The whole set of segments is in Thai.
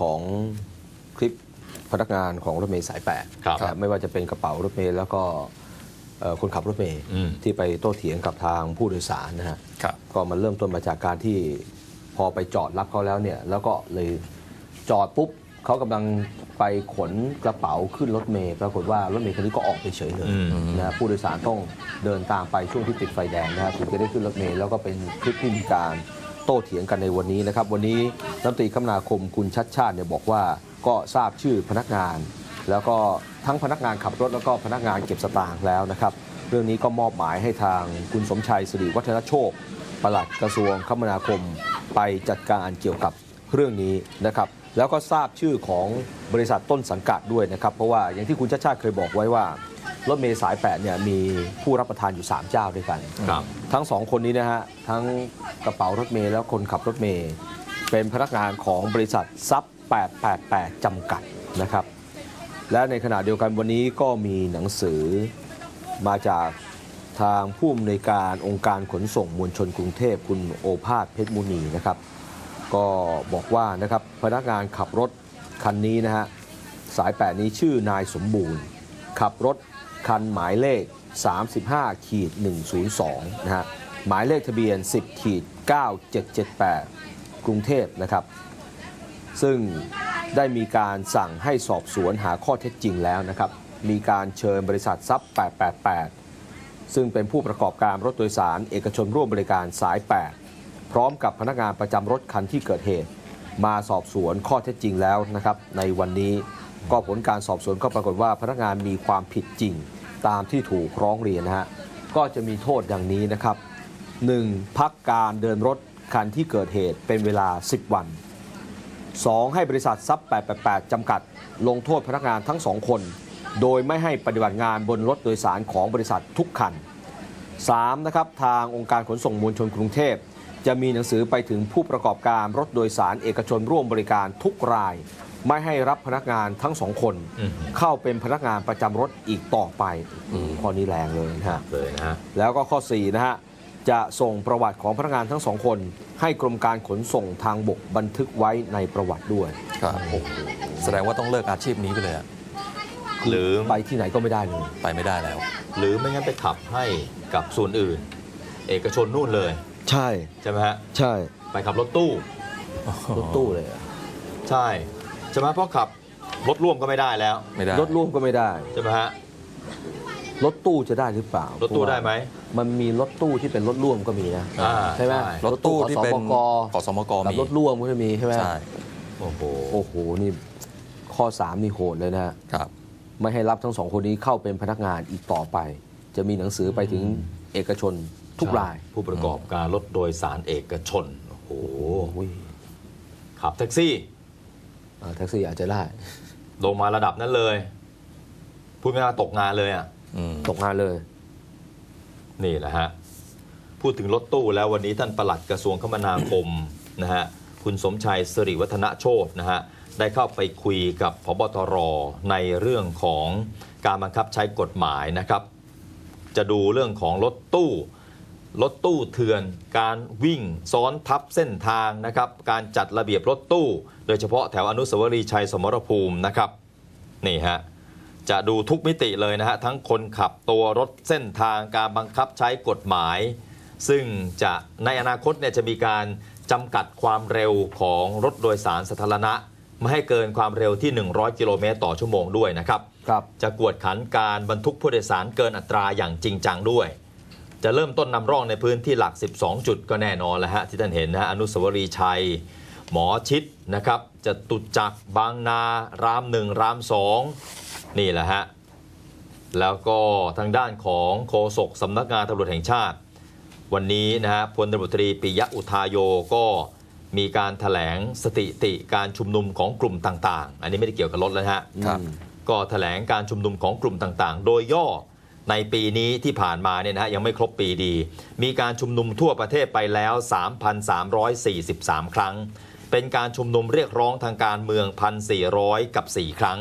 ถึงเรื่องของคลิปพนักงานของรถเมล์สายแปดครับนะไม่ว่าจะเป็นกระเป๋ารถเมล์แล้วก็เอ่อคนขับรถเมล์อืม ที่ไปโต้เถียงกับทางผู้โดยสารนะฮะ ครับ ก็มันเริ่มต้นมาจากการที่พอไปจอดรับเขาแล้วเนี่ย แล้วก็เลยจอดปุ๊บเขากำลังไปขนกระเป๋าขึ้นรถเมล์ปรากฏว่ารถเมล์คันนี้ก็ออกไปเฉยเลยอืมนะฮะผู้โดยสารต้องเดินตามไปช่วงที่ติดไฟแดงนะฮะถึงจะได้ขึ้นรถเมล์แล้วก็เป็นคลิปที่มีการ โต้เถียงกันในวันนี้นะครับ วันนี้รัฐมนตรีคมนาคมคุณชัดชาติเนี่ยบอกว่าก็ทราบชื่อพนักงาน แล้วก็ทั้งพนักงานขับรถแล้วก็พนักงานเก็บสตางค์แล้วนะครับ เรื่องนี้ก็มอบหมายให้ทางคุณสมชัยสิริวัฒนโชคปลัดกระทรวงคมนาคมไปจัดการเกี่ยวกับเรื่องนี้นะครับ แล้วก็ทราบชื่อของบริษัทต้นสังกัดด้วยนะครับ เพราะว่าอย่างที่คุณชาติชาติเคยบอกไว้ว่า รถเมล์สาย 8 เนี่ยมีผู้รับประทานอยู่ 3 เจ้าด้วยกัน ครับ ทั้งสองคนนี้นะฮะ ทั้งกระเป๋ารถเมล์แล้วคนขับรถเมล์เป็นพนักงานของบริษัทซับ888 จำกัดนะครับ และในขณะเดียวกันวันนี้ก็มีหนังสือมาจากทางผู้อำนวยการองค์การขนส่งมวลชนกรุงเทพคุณโอภาสเพชรมุนีนะครับ ก็บอกว่านะครับพนักงานขับรถคันนี้นะฮะสาย 8 นี้ชื่อนายสมบูรณ์ ขับรถ คันหมายเลข 35ขีด102 นะฮะ หมายเลขทะเบียน 10ขีด9778 กรุงเทพนะครับ ซึ่งได้มีการสั่งให้สอบสวนหาข้อเท็จจริงแล้วนะครับ มีการเชิญบริษัทซับ888 ซึ่งเป็นผู้ประกอบการรถโดยสารเอกชนร่วมบริการสาย 8 พร้อมกับพนักงานประจำรถคันที่เกิดเหตุ มาสอบสวนข้อเท็จจริงแล้วนะครับ ในวันนี้ก็ผลการสอบสวนก็ปรากฏว่าพนักงานมีความผิดจริง ตามที่ถูกร้องเรียนนะฮะก็จะมีโทษดังนี้นะครับ 1. พักการเดินรถคันที่เกิดเหตุเป็นเวลา 10 วัน 2. ให้บริษัทซับ888 จำกัด ลงโทษพนักงานทั้งสองคน โดยไม่ให้ปฏิบัติงานบนรถโดยสารของบริษัททุกคัน 3. นะครับทางองค์การขนส่งมวลชนกรุงเทพจะมีหนังสือไปถึงผู้ประกอบการรถโดยสารเอกชนร่วมบริการทุกราย ไม่ให้รับพนักงานทั้งสองคนอืมเข้าเป็นพนักงานประจำรถอีกต่อไปข้อนี้แรงเลยนะฮะเลยนะฮะแล้วก็ข้อ4นะฮะจะส่งประวัติของพนักงานทั้งสองคน ให้กรมการขนส่งทางบกบันทึกไว้ในประวัติด้วยครับโอ้โหแสดงว่าต้องเลิกอาชีพนี้ไปเลยอะหรือไปที่ไหนก็ไม่ได้เลย ไปไม่ได้แล้ว หรือไม่งั้นไปขับให้กับส่วนอื่น เอกชนนู่นเลย ใช่ ใช่ไหมฮะ ใช่ ไปขับรถตู้ รถตู้เลยอะใช่ ใช่ไหมเพราะขับรถร่วมก็ไม่ได้แล้วไม่ได้ รถร่วมก็ไม่ได้ ใช่ไหมฮะ รถตู้จะได้หรือเปล่ารถตู้ได้ไหมมันมีรถตู้ที่เป็นรถร่วมก็มีนะอ่าใช่ไหมรถตู้ที่เป็นขอสมกขอสมกกับมีรถร่วมก็จะมีใช่ไหมใช่โอ้โหโอ้โหนี่ข้อ 3 นี่โหดเลยนะฮะ ครับ ไม่ให้รับทั้งสองคนนี้เข้าเป็นพนักงานอีกต่อไป จะมีหนังสือไปถึงเอกชนทุกรายผู้ประกอบการรถโดยสารเอกชน โอ้โห โอ้ยขับแท็กซี่อ่า แท็กซี่อาจจะได้ ลงมาระดับนั้นเลย พูดง่ายๆตกงานเลยอะอืมตกงานเลย นี่แหละฮะ พูดถึงรถตู้แล้ววันนี้ท่านปลัดกระทรวงคมนาคมนะฮะคุณสมชัยสิริวัฒนโชตนะฮะได้เข้าไปคุยกับพบตรในเรื่องของการบังคับใช้กฎหมายนะครับ จะดูเรื่องของรถตู้ รถตู้เถื่อน การวิ่งซ้อนทับเส้นทางนะครับ การจัดระเบียบรถตู้ โดยเฉพาะแถวอนุสาวรีย์ชัยสมรภูมินะครับนี่ฮะจะดูทุกมิติเลยนะฮะทั้งคนขับตัวรถเส้นทางการบังคับใช้กฎหมาย ซึ่งจะในอนาคตเนี่ยจะมีการจำกัดความเร็วของรถโดยสารสาธารณะ ไม่ให้เกินความเร็วที่ 100 กิโลเมตรต่อชั่วโมงด้วยนะครับ ครับ จะกวดขันการบรรทุกผู้โดยสารเกินอัตราอย่างจริงจังด้วย จะเริ่มต้นนำร่องในพื้นที่หลัก 12 จุดก็แน่นอนแล้วฮะที่ท่านเห็นนะฮะอนุสาวรีย์ชัย หมอชิดนะครับจะตุจักรบางนา รามหนึ่งรามสองนี่แหละฮะแล้วก็ทางด้านของโฆษกสำนักงานตำรวจแห่งชาติ วันนี้นะฮะพลตำรวจตรีปิยะอุทาโยก็มีการถแถลงสถิติการชุมนุมของกลุ่มต่างๆ อันนี้ไม่ได้เกี่ยวกับรถแล้วนะฮะครับอืมก็แถลงการชุมนุมของกลุ่มต่างๆ โดยย่อ ในปีนี้ที่ผ่านมาเนี่ยนะฮะยังไม่ครบปีดี มีการชุมนุมทั่วประเทศไปแล้ว 3,343 ครั้ง เป็นการชุมนุมเรียกร้องทางการเมือง 1,400 กับ 4 ครั้ง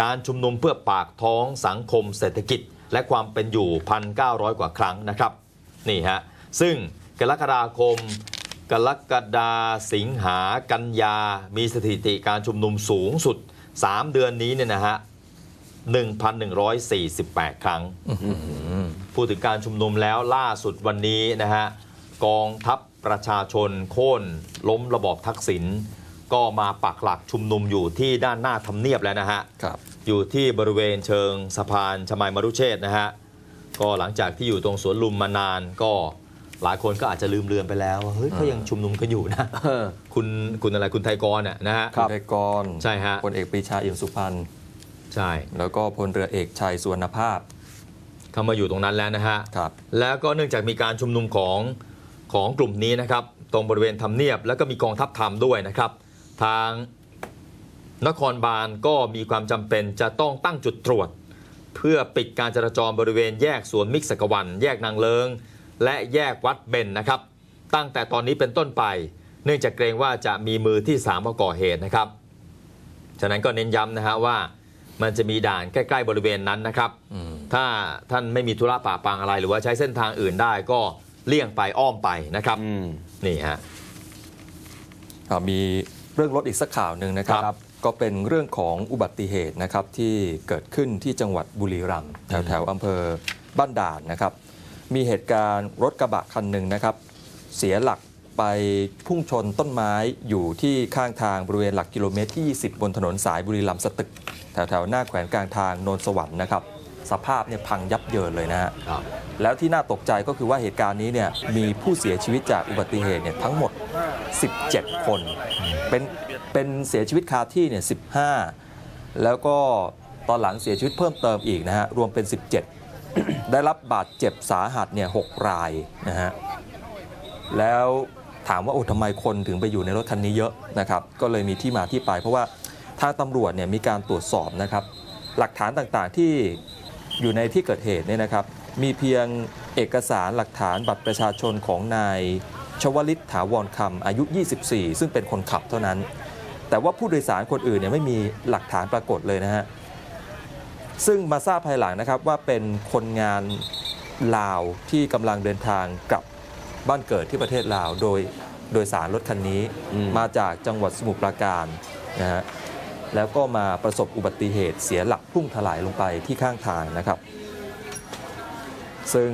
การชุมนุมเพื่อปากท้องสังคมเศรษฐกิจ และความเป็นอยู่ 1,900 กว่าครั้งนะครับนี่ฮะซึ่งกรกฎาคม กรกฎาสิงหากันยา มีสถิติการชุมนุมสูงสุด 3 เดือนนี้เนี่ยนะฮะ 1,148 ครั้ง พูดถึงการชุมนุมแล้วล่าสุดวันนี้นะฮะกองทัพประชาชนโค่นล้มระบอบทักษิณก็มาปักหลักชุมนุมอยู่ที่ด้านหน้าทำเนียบแล้วนะฮะครับอยู่ที่บริเวณเชิงสะพานชมายมรุเชษฐ์นะฮะก็หลังจากที่อยู่ตรงสวนลุมมานานก็หลายคนก็อาจจะลืมเลือนไปแล้วว่าเฮ้ยเขายังชุมนุมกันอยู่นะเออคุณคุณอะไรคุณไทยกรน่ะนะฮะครับณไทยกรใช่ฮะพลเอกปรีชาเอี่ยมสุพรรณ ใช่แล้วก็พลเรือเอกชัยสุวรรณภาพ เข้ามาอยู่ตรงนั้นแล้วนะฮะครับแล้วก็เนื่องจากมีการชุมนุมของของกลุ่มนี้นะครับ ตรงบริเวณทำเนียบ แล้วก็มีกองทัพธรรมด้วยนะครับ ทางนครบาลก็มีความจำเป็นจะต้องตั้งจุดตรวจ เพื่อปิดการจราจรบริเวณแยกสวนมิกสกวัน แยกนางเลิง และแยกวัดเบนนะครับ ตั้งแต่ตอนนี้เป็นต้นไป เนื่องจากเกรงว่าจะมีมือที่สามมาก่อเหตุนะครับ ฉะนั้นก็เน้นย้ำนะฮะว่า มันจะมีด่านใกล้ๆบริเวณนั้นนะครับอืมถ้าท่านไม่มีธุระป่าปางอะไร หรือว่าใช้เส้นทางอื่นได้ก็เลี่ยงไปอ้อมไปนะครับ อืมนี่ฮะ อ่ามีเรื่องรถอีกสักข่าวหนึ่งนะครับ ครับก็เป็นเรื่องของอุบัติเหตุนะครับที่เกิดขึ้นที่จังหวัดบุรีรัมย์แถวแถวอำเภอบ้านด่านนะครับ มีเหตุการณ์รถกระบะคันหนึ่งนะครับ เสียหลักไปพุ่งชนต้นไม้อยู่ที่ข้างทางบริเวณหลักกิโลเมตรที่ 20 บนถนนสายบุรีรัมย์สตึก แถวแถวหน้าแขวนกลางทางโนนสวรรค์นะครับสภาพเนี่ยพังยับเยินเลยนะฮะครับแล้วที่น่าตกใจก็คือว่าเหตุการณ์นี้เนี่ยมีผู้เสียชีวิตจากอุบัติเหตุเนี่ยทั้งหมด 17 คน เป็นเป็นเสียชีวิตคาที่เนี่ย 15 แล้วก็ตอนหลังเสียชีวิตเพิ่มเติมอีกนะฮะรวมเป็น 17 ได้รับบาดเจ็บสาหัสเนี่ย6รายนะฮะแล้วถามว่าโอ้ทำไมคนถึงไปอยู่ในรถคันนี้เยอะนะครับ ก็เลยมีที่มาที่ไปเพราะว่า ทางตำรวจเนี่ยมีการตรวจสอบนะครับ หลักฐานต่างๆที่อยู่ในที่เกิดเหตุเนี่ยนะครับ มีเพียงเอกสารหลักฐานบัตรประชาชนของนายชวลิตถาวรคำอายุ 24 ซึ่งเป็นคนขับเท่านั้น แต่ว่าผู้โดยสารคนอื่นเนี่ยไม่มีหลักฐานปรากฏเลยนะฮะซึ่งมาทราบภายหลังนะครับว่าเป็นคนงานลาวที่กำลังเดินทางกลับบ้านเกิดที่ประเทศลาว โดยโดยสารรถคันนี้อืมมาจากจังหวัดสมุทรปราการนะฮะ แล้วก็มาประสบอุบัติเหตุเสียหลักพุ่งถลายลงไปที่ข้างทางนะครับ ซึ่ง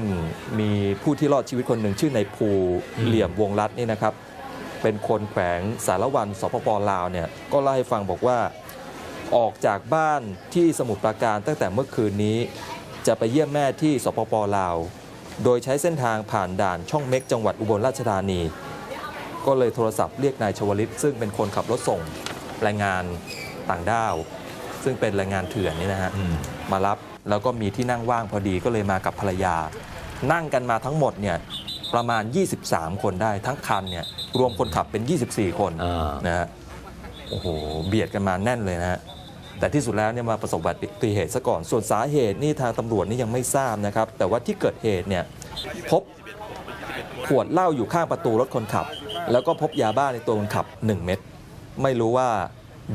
มีผู้ที่รอดชีวิตคนหนึ่งชื่อนายภูอืมเหลี่ยมวงรัตน์นี่นะครับ เป็นคนแขวงสารวันสปปลาวเนี่ยก็เล่าให้ฟังบอกว่าออกจากบ้านที่สมุทรปราการตั้งแต่เมื่อคืนนี้ จะไปเยี่ยมแม่ที่สปปลาว โดยใช้เส้นทางผ่านด่านช่องเม็กจังหวัดอุบลราชธานี ก็เลยโทรศัพท์เรียกนายชวลิต ซึ่งเป็นคนขับรถส่งแรงงาน ต่างด้าว ซึ่งเป็นแรงงานเถื่อนนี่นะฮะอืมมารับแล้วก็มีที่นั่งว่างพอดีก็เลยมากับภรรยา นั่งกันมาทั้งหมดเนี่ยประมาณ 23 คนได้ทั้งคันเนี่ยรวมคนขับเป็น 24 คนอ่านะฮะโอ้โหเบียดกันมาแน่นเลยนะฮะแต่ที่สุดแล้วเนี่ยมาประสบอุบัติเหตุซะก่อน ส่วนสาเหตุนี่ทางตำรวจนี่ยังไม่ทราบนะครับ แต่ว่าที่เกิดเหตุเนี่ยพบขวดเหล้าอยู่ข้างประตูรถคนขับ แล้วก็พบยาบ้าในตัวคนขับ 1 เม็ดไม่รู้ว่า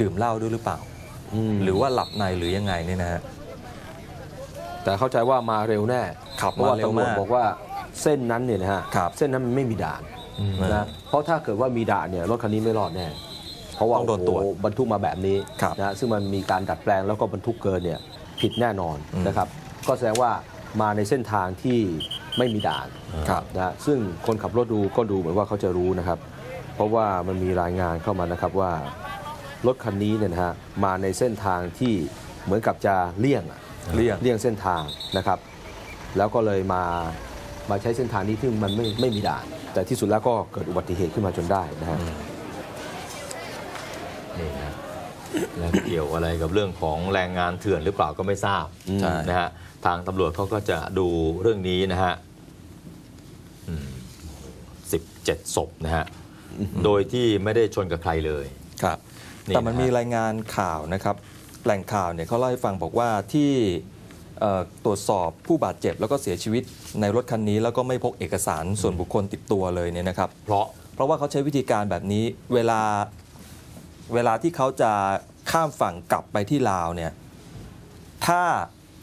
ดื่มเหล้าด้วยหรือเปล่ามหรือว่าหลับในหรือยังไงเนี่ยนะฮะ แต่เข้าใจว่ามาเร็วแน่ขับเพราะว่ามาเร็วตำรวจมากบอกว่าเส้นนั้นเนี่ยนะฮะครับเส้นนั้นมันไม่มีด่านอืมนะเพราะถ้าเกิดว่ามีด่านเนี่ยรถคันนี้ไม่รอดแน่เพราะว่าต้องโดนตรวจโอ้โหบรรทุกมาแบบนี้ครับนะซึ่งมันมีการดัดแปลงแล้วก็บรรทุกเกินเนี่ยผิดแน่นอนอืมนะครับ ก็แสดงว่ามาในเส้นทางที่ไม่มีด่านครับนะซึ่งคนขับรถดูก็ดูเหมือนว่าเขาจะรู้นะครับ เพราะว่ามันมีรายงานเข้ามานะครับว่า รถคันนี้เนี่ยนะฮะมาในเส้นทางที่เหมือนกับจะเลี่ยงอะเลี่ยง เลี่ยงเส้นทางนะครับ แล้วก็เลยมามาใช้เส้นทางนี้ที่มันไม่ไม่มีด่าน แต่ที่สุดแล้วก็เกิดอุบัติเหตุขึ้นมาจนได้นะฮะ นี่นะแล้วเกี่ยวอะไรกับเรื่องของแรงงานเถื่อนหรือเปล่าก็ไม่ทราบใช่ นะฮะทางตำรวจเขาก็จะดูเรื่องนี้นะฮะสิบเจ็ดศพนะฮะ โดยที่ไม่ได้ชนกับใครเลย ครับนี่ แต่มันนะฮะมีรายงานข่าวนะครับแหล่งข่าวเนี่ยเขาเล่าให้ฟังบอกว่าที่เอ่อตรวจสอบผู้บาดเจ็บแล้วก็เสียชีวิตในรถคันนี้ แล้วก็ไม่พกเอกสารส่วนบุคคลติดตัวเลยเนี่ยนะครับเพราะเพราะว่าเขาใช้วิธีการแบบนี้เวลาเวลาที่เขาจะข้ามฝั่งกลับไปที่ลาวเนี่ยถ้า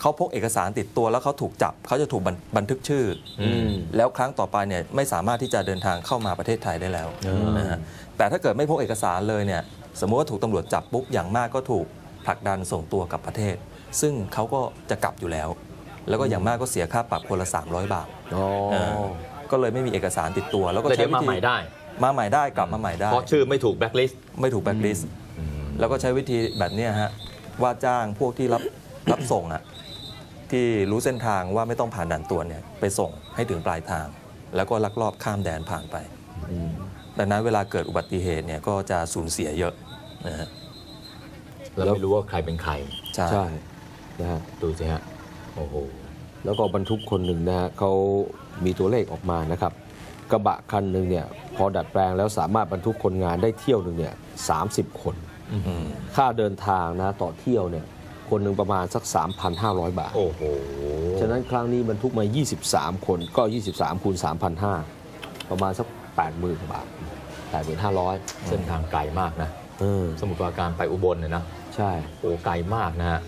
เขาพกเอกสารติดตัวแล้วเขาถูกจับเขาจะถูกบันบันทึกชื่อออืมแล้วครั้งต่อไปเนี่ยไม่สามารถที่จะเดินทางเข้ามาประเทศไทยได้แล้วอ่านนะฮะแต่ถ้าเกิดไม่พกเอกสารเลยเนี่ย สมมติว่าถูกตำรวจจับปุ๊บอย่างมากก็ถูกผลักดันส่งตัวกลับประเทศ ซึ่งเขาก็จะกลับอยู่แล้ว แล้วก็อย่างมากก็เสียค่าปรับคนละ300 บาทอ๋อเออก็เลยไม่มีเอกสารติดตัว แล้วก็แล้วใช้เดี๋ยววิมาธีใหม่ได้ มาใหม่ได้กลับมาใหม่ได้ เพราะชื่อไม่ถูกแบ็คลิสต์ไม่ถูกแบ็คลิสต์แล้วก็ใช้วิธีแบบเนี้ยฮะว่าจ้างพวกที่รับรับส่งอะที่รู้เส้นทางว่าไม่ต้องผ่านด่านตรวจเนี่ยไปส่งให้ถึงปลายทาง แล้วก็ลักลอบข้ามแดนผ่านไปอืมดังนั้นเวลาเกิดอุบัติเหตุเนี่ยก็จะสูญเสียเยอะ นะฮะแล้วไม่รู้ว่าใครเป็นใครใช่ใช่นะฮะดูสิฮะโอ้โหแล้วก็บรรทุกคนหนึ่งนะฮะเขามีตัวเลขออกมานะครับ กระบะคันหนึ่งเนี่ยพอดัดแปลงแล้วสามารถบรรทุกคนงานได้เที่ยวหนึ่งเนี่ยสาคนอืมค่าเดินทางนะต่อเที่ยวเนี่ยคนหนึ่งประมาณสัก 3,500 บาท โอ้โห ฉะนั้นครั้งนี้บรรทุกมา 23 คนก็ 23 คูณ 3,500 ประมาณสัก 80,000กว่าบาท 8,500 เส้นทางไกลมากนะเออ สมุทรปราการไปอุบลเนี่ยนะใช่โอ้ไกลมากนะฮะ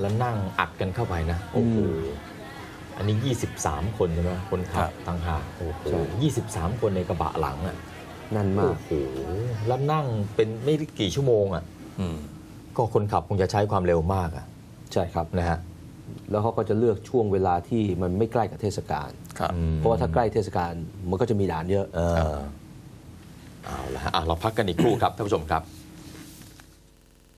แล้วนั่งอัดกันเข้าไปนะโอ้โหอืมอันนี้ 23 คนใช่ไหมคนขัครับบต่างหากโอ้โหใช่23คนในกระบะหลังอะนั่นมาโอ้กโหแล้วนั่งเป็นไม่กี่ชั่วโมงอะอืมก็คนขับคงจะใช้ความเร็วมากอะใช่ครับนะฮะแล้วเขาก็จะเลือกช่วงเวลาที่มันไม่ใกล้กับเทศกาลครับอืมเพราะว่าถ้าใกล้เทศกาลมันก็จะมีด่านเยอะเออเอาละฮะอะเราพักกันอีกครู่ครับท่านผู้ชมครับ